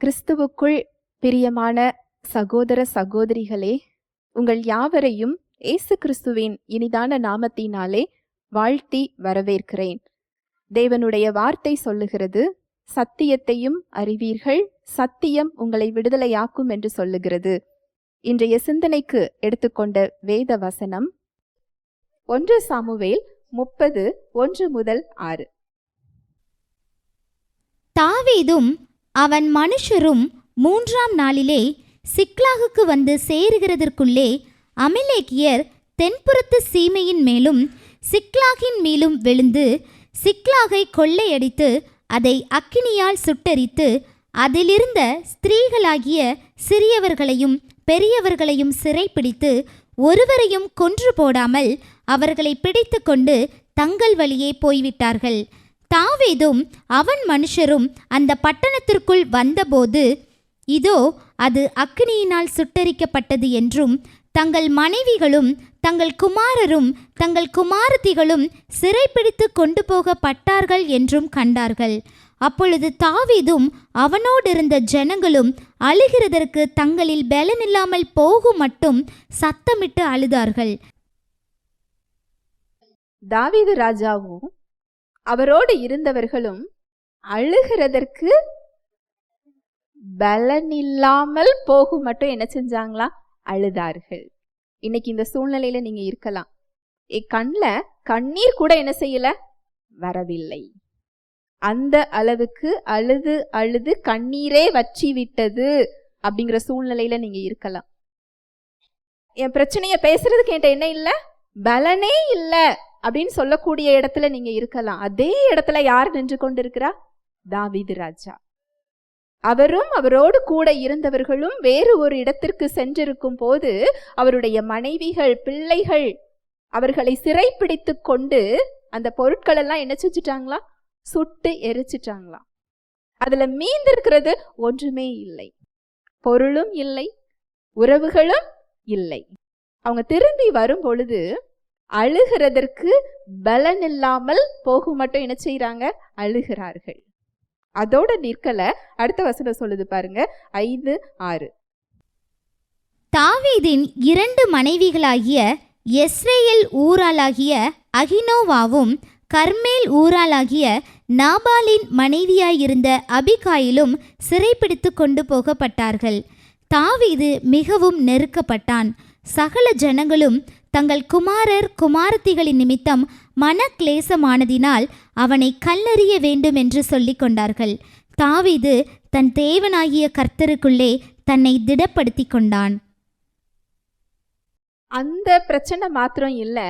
கிறிஸ்துவுக்குள் பிரியமான சகோதர சகோதரிகளே உங்கள் யாவரையும் இயேசு கிறிஸ்துவின் இனிதான நாமத்தினாலே வாழ்த்தி வரவேற்கிறேன். தேவனுடைய வார்த்தை சொல்லுகிறது சத்தியத்தையும் அறிவீர்கள் சத்தியம் உங்களை விடுதலையாக்கும் என்று சொல்லுகிறது. இன்றைய சிந்தனைக்கு எடுத்துக்கொண்ட வேத வசனம் ஒன்று சாமுவேல் முப்பது ஒன்று முதல் ஆறு. தாவீதும் அவன் மனுஷரும் மூன்றாம் நாளிலே சிக்லாகுக்கு வந்து சேருகிறதற்குள்ளே அமிலேக்கியர் தென்புறத்து சீமையின் மேலும் சிக்லாகின் மேலும் விழுந்து சிக்லாகை கொள்ளையடித்து அதை அக்கினியால் சுட்டரித்து அதிலிருந்த ஸ்திரீகளாகிய சிறியவர்களையும் பெரியவர்களையும் சிறைப்பிடித்து ஒருவரையும் கொன்று போடாமல் அவர்களை பிடித்து கொண்டு தங்கள் வழியே போய்விட்டார்கள். தாவீதும் அவன் மனுஷரும் அந்த பட்டணத்திற்குள் வந்தபோது இதோ அது அக்னியினால் சுட்டரிக்கப்பட்டது என்றும் தங்கள் மனைவிகளும் தங்கள் குமாரரும் தங்கள் குமாரத்திகளும் சிறைப்பிடித்து கொண்டு போகப்பட்டார்கள் என்றும் கண்டார்கள். அப்பொழுது தாவீதும் அவனோடிருந்த ஜனங்களும் அழுகிறதற்கு தங்களில் பலனில்லாமல் போகும் மட்டும் சத்தமிட்டு அழுதார்கள். தாவீது ராஜாவும் அவரோடு இருந்தவர்களும் அழுகிறதற்கு பலனில்லாமல் போகும் மட்டும் என்ன செஞ்சாங்களா? அழுதார்கள். இன்னைக்கு இந்த சூழ்நிலையில நீங்க இருக்கலாம். கண்ணில் கண்ணீர் கூட என்ன செய்யல? வரவில்லை. அந்த அளவுக்கு அழுது அழுது கண்ணீரே வற்றி விட்டது அப்படிங்கிற சூழ்நிலையில நீங்க இருக்கலாம். என் பிரச்சனைய பேசுறதுக்கு என்கிட்ட என்ன இல்லை? பலனே இல்லை. அப்படின்னு சொல்லக்கூடிய இடத்துல நீங்க இருக்கலாம். அதே இடத்துல யார் நின்று கொண்டிருக்கிறா? தாவீது ராஜா. அவரும் அவரோடு கூட இருந்தவர்களும் வேறு ஒரு இடத்திற்கு சென்றிருக்கும் போது அவருடைய மனைவிகள் பிள்ளைகள் அவர்களை சிறைப்பிடித்து கொண்டு அந்த பொருட்கள் எல்லாம் என்ன செஞ்சுட்டாங்களா? சுட்டு எரிச்சிட்டாங்களாம் அதுல மீந்திருக்கிறது ஒன்றுமே இல்லை. பொருளும் இல்லை உறவுகளும் இல்லை. அவங்க திரும்பி வரும் பொழுது அழுகிறதற்கு பலன் இல்லாமல் போகும் மட்டும் என்ன செய்கிறாங்க அழுகிறார்கள். அதோட நிற்கல. அடுத்த வசனம் சொல்லுது பாருங்க. ஐந்து ஆறு. தாவீதின் இரண்டு மனைவிகளாகிய எஸ்ரேல் ஊராளாகிய அகினோவாவும் கர்மேல் ஊராளாகிய நாபாலின் மனைவியாயிருந்த அபிகாயிலும் சிறைப்பிடித்து கொண்டு போகப்பட்டார்கள். தாவீது மிகவும் நெருக்கப்பட்டான். சகல ஜனங்களும் தங்கள் குமாரர் குமாரத்திகளின் நிமித்தம் மனக்லேசமானதினால் அவனை கல்லறிய வேண்டும் என்று சொல்லிக் கொண்டார்கள். தாவீது தன் தேவனாகிய கர்த்தருக்குள்ளே தன்னை திடப்படுத்தி கொண்டான். அந்த பிரச்சனை மாத்திரம் இல்லை.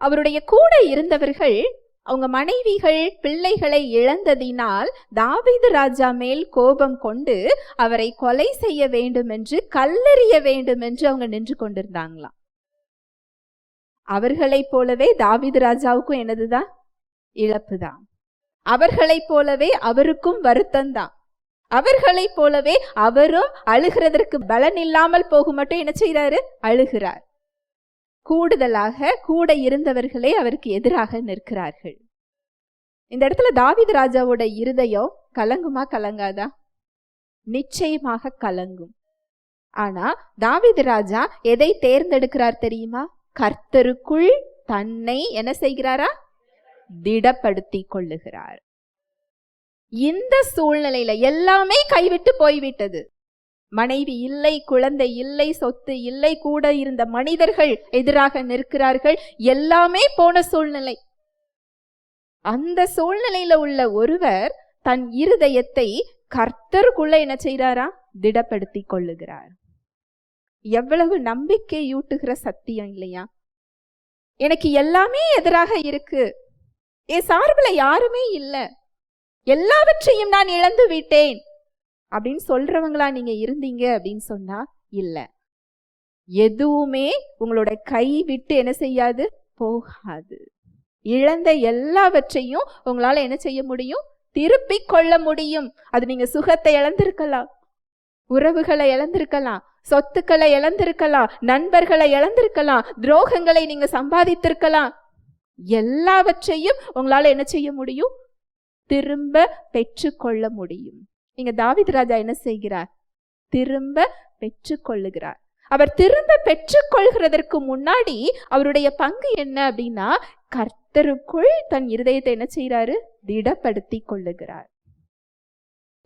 அவருடைய கூட இருந்தவர்கள் அவங்க மனைவிகள் பிள்ளைகளை இழந்ததினால் தாவீது ராஜா மேல் கோபம் கொண்டு அவரை கொலை செய்ய வேண்டும் என்று கல்லறிய வேண்டும் என்று அவங்க நின்று கொண்டிருந்தாங்களாம். அவர்களைப் போலவே தாவிது ராஜாவுக்கும் என்னதுதான் இழப்புதான் அவர்களைப் போலவே அவருக்கும் வருத்தம்தான் அவர்களைப் போலவே அவரும் அழுகிறதற்கு பலன் இல்லாமல் போகும் மட்டும் என்ன செய்கிறாரு அழுகிறார். கூடுதலாக கூட இருந்தவர்களே அவருக்கு எதிராக நிற்கிறார்கள். இந்த இடத்துல தாவித் ராஜாவோட இருதயம் கலங்குமா கலங்காதா? நிச்சயமாக கலங்கும். ஆனா தாவித் ராஜா எதை தேர்ந்தெடுக்கிறார் தெரியுமா? கர்த்தருக்குள் தன்னை என்ன செய்கிறாரா? திடப்படுத்தி கொள்ளுகிறார். இந்த சூழ்நிலையில எல்லாமே கைவிட்டு போய்விட்டது. மனைவி இல்லை குழந்தை இல்லை சொத்து இல்லை கூட இருந்த மனிதர்கள் எதிராக நிற்கிறார்கள். எல்லாமே போன சூழ்நிலை. அந்த சூழ்நிலையில உள்ள ஒருவர் தன் இருதயத்தை கர்த்தருக்குள்ள என்ன செய்கிறாரா திடப்படுத்தி கொள்ளுகிறார். எவ்வளவு நம்பிக்கையூட்டுகிற சத்தியம் இல்லையா? எனக்கு எல்லாமே எதிராக இருக்கு. என் சார்பில் யாருமே இல்லை. எல்லாவற்றையும் நான் இழந்து விட்டேன். அப்படின்னு சொல்றவங்களா நீங்க இருந்தீங்க அப்படின்னு சொன்னா இல்லை. எதுவுமே உங்களோட கை விட்டு என்ன செய்யாது? போகாது. இழந்த எல்லாவற்றையும் உங்களால என்ன செய்ய முடியும்? திருப்பிக் கொள்ள முடியும். அது நீங்க சுகத்தை இழந்திருக்கலாம். உறவுகளை இழந்திருக்கலாம். சொத்துக்களை இழந்திருக்கலாம் நண்பர்களை இழந்திருக்கலாம் துரோகங்களை நீங்க சம்பாதித்திருக்கலாம். எல்லாவற்றையும் உங்களால என்ன செய்ய முடியும்? திரும்ப பெற்றுக்கொள்ள முடியும். இங்க தாவித் ராஜா என்ன செய்கிறார்? திரும்ப பெற்றுக்கொள்ளுகிறார். அவர் திரும்ப பெற்றுக்கொள்கிறதற்கு முன்னாடி அவருடைய பங்கு என்ன அப்படின்னா கர்த்தருக்குள் தன் இருதயத்தை என்ன செய்கிறாரு? திடப்படுத்தி கொள்ளுகிறார்.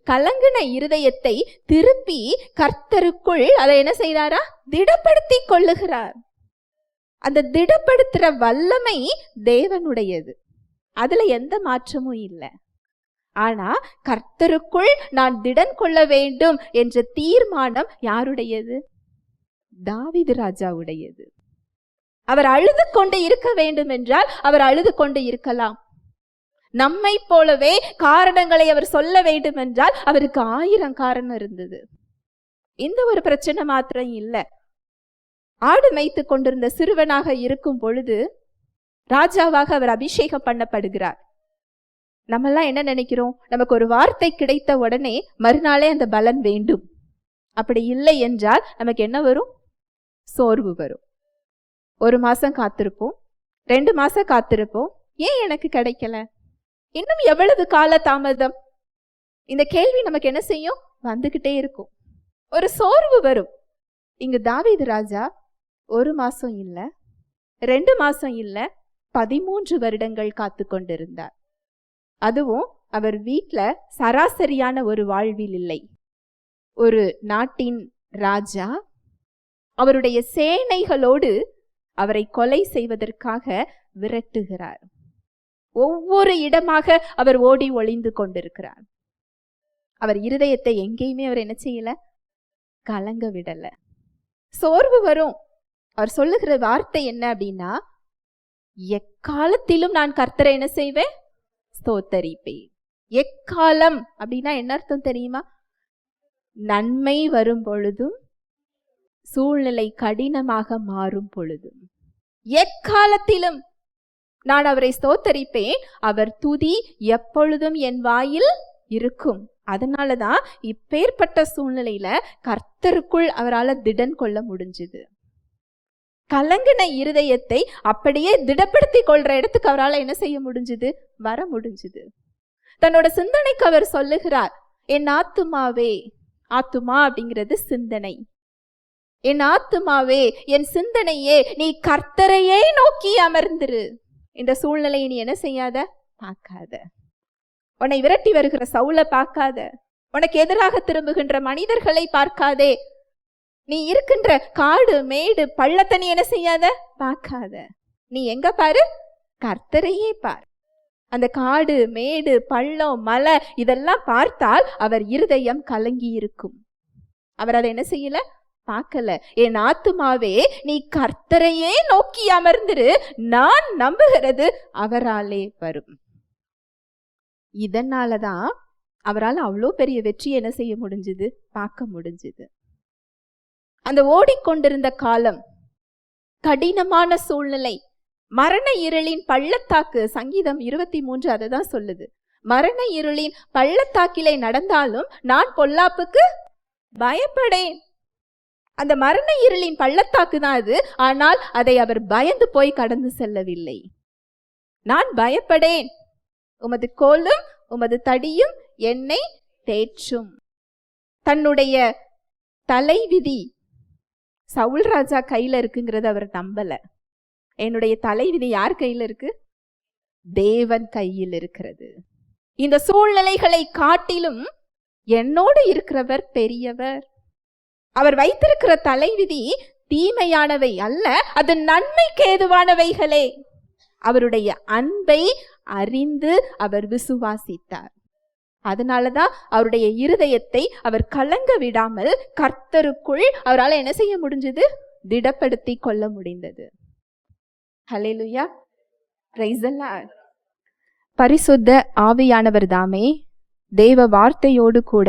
கலங்கின இருதயத்தை திருப்பி கர்த்தருக்குள் அதை என்ன செய்கிறாரா? திடப்படுத்தி கொள்ளுகிறார். அந்த திடப்படுத்துற வல்லமை தேவனுடையது. அதுல எந்த மாற்றமும் இல்லை. ஆனா கர்த்தருக்குள் நான் திடன் கொள்ள வேண்டும் என்ற தீர்மானம் யாருடையது? தாவிது ராஜாவுடையது. அவர் அழுது கொண்டு இருக்க வேண்டும் என்றால் அவர் அழுது கொண்டு இருக்கலாம். நம்மை போலவே காரணங்களை அவர் சொல்ல வேண்டும் என்றால் அவருக்கு ஆயிரம் காரணம் இருந்தது. இந்த ஒரு பிரச்சனை மாத்திரம் இல்லை. ஆடு மேய்த்து கொண்டிருந்த சிறுவனாக இருக்கும் பொழுது ராஜாவாக அவர் அபிஷேகம் பண்ணப்படுகிறார். நம்மெல்லாம் என்ன நினைக்கிறோம்? நமக்கு ஒரு வார்த்தை கிடைத்த உடனே மறுநாளே அந்த பலன் வேண்டும். அப்படி இல்லை என்றால் நமக்கு என்ன வரும்? சோர்வு வரும். ஒரு மாதம் காத்திருப்போம். ரெண்டு மாதம் காத்திருப்போம். ஏன் எனக்கு கிடைக்கல? இன்னும் எவ்வளவு கால தாமதம் இந்த கேள்வி நமக்கு என்ன செய்யும்? வந்துகிட்டே இருக்கும். ஒரு சோர்வு வரும். இங்கு தாவீது ராஜா ஒரு மாசம் இல்ல ரெண்டு மாசம் இல்ல பதிமூன்று வருடங்கள் காத்து கொண்டிருந்தார். அதுவும் அவர் வீட்டில் சராசரியான ஒரு வாழ்வில் இல்லை. ஒரு நாட்டின் ராஜா அவருடைய சேனைகளோடு அவரை கொலை செய்வதற்காக விரட்டுகிறார். ஒவ்வொரு இடமாக அவர் ஓடி ஒளிந்து கொண்டிருக்கிறார். அவர் இருதயத்தை எங்கேயுமே அவர் என்ன செய்யல? கலங்க விடல. சோர்வு வரும். அவர் சொல்லுகிற வார்த்தை என்ன அப்படின்னா எக்காலத்திலும் நான் கர்த்தரை என்ன செய்வேன்? ஸ்தோத்தரிப்பேன். எக்காலம் அப்படின்னா என்ன அர்த்தம் தெரியுமா? நன்மை வரும் பொழுதும் சூழ்நிலை கடினமாக மாறும் பொழுதும். எக்காலத்திலும் நான் அவரை ஸ்தோத்தரிப்பேன். அவர் துதி எப்பொழுதும் என் வாயில் இருக்கும். அதனால தான் இப்பேற்பட்ட சூழ்நிலையில கர்த்தருக்குள் அவரால் திடன் கொள்ள முடிஞ்சுது. கலங்கின இருதயத்தை அப்படியே திடப்படுத்தி கொள்ற இடத்துக்கு அவரால் என்ன செய்ய முடிஞ்சுது? வர முடிஞ்சுது. தன்னோட சிந்தனைக்கு அவர் சொல்லுகிறார் என் ஆத்துமாவே ஆத்துமா அப்படிங்கிறது சிந்தனை. என் ஆத்துமாவே என் சிந்தனையே நீ கர்த்தரையே நோக்கி அமர்ந்திரு. இந்த சூழ்நிலையை நீ என்ன செய்யாத? பார்க்காத. உன்னை விரட்டி வருகிற சவுளை பார்க்காத. உனக்கு எதிராக திரும்புகின்ற மனிதர்களை பார்க்காதே. நீ இருக்கின்ற காடு மேடு பள்ளத்தை நீ என்ன செய்யாத? பார்க்காத. நீ எங்க பாரு? கர்த்தரையே பார். அந்த காடு மேடு பள்ளம் மலை இதெல்லாம் பார்த்தால் அவர் இருதயம் கலங்கி இருக்கும் அவர் அதை என்ன செய்யல? பார்க்கல. என் ஆத்துமாவே நீ கர்த்தரையே நோக்கி அமர்ந்திரு. நான் நம்புகிறது அவராலே வரும். இதனாலதான் அவரால் அவ்வளோ பெரிய வெற்றி என்ன செய்ய முடிஞ்சுது? பார்க்க முடிஞ்சுது. அந்த ஓடிக்கொண்டிருந்த காலம் கடினமான சூழ்நிலை மரண இருளின் பள்ளத்தாக்கு சங்கீதம் இருபத்தி மூன்று அதை தான் சொல்லுது. மரண இருளின் பள்ளத்தாக்கிலே நடந்தாலும் நான் பொல்லாப்புக்கு பயப்படேன். அந்த மரண இருளின் பள்ளத்தாக்கு தான் அது. ஆனால் அதை அவர் பயந்து போய் கடந்து செல்லவில்லை. நான் பயப்படேன். உமது கோலும் உமது தடியும் என்னை தேற்றும். தன்னுடைய தலைவிதி சவுல் ராஜா கையில இருக்குங்கிறத அவர் நம்பல. என்னுடைய தலைவிதி யார் கையில இருக்கு? தேவன் கையில் இருக்கிறது. இந்த சூழ்நிலைகளை காட்டிலும் என்னோடு இருக்கிறவர் பெரியவர். அவர் வைத்திருக்கிற தலைவிதி தீமையானவை அல்ல அது நன்மைக்கு ஏதுவானவைகளே. அவருடைய அன்பை அறிந்து அவர் விசுவாசித்தார். அதனாலதான் அவருடைய இருதயத்தை அவர் கலங்க விடாமல் கர்த்தருக்குள் அவரால் என்ன செய்ய முடிஞ்சது? திடப்படுத்தி கொள்ள முடிந்தது. ஹலேலுயா பரிசுத்த ஆவியானவர் தாமே தேவ வார்த்தையோடு கூட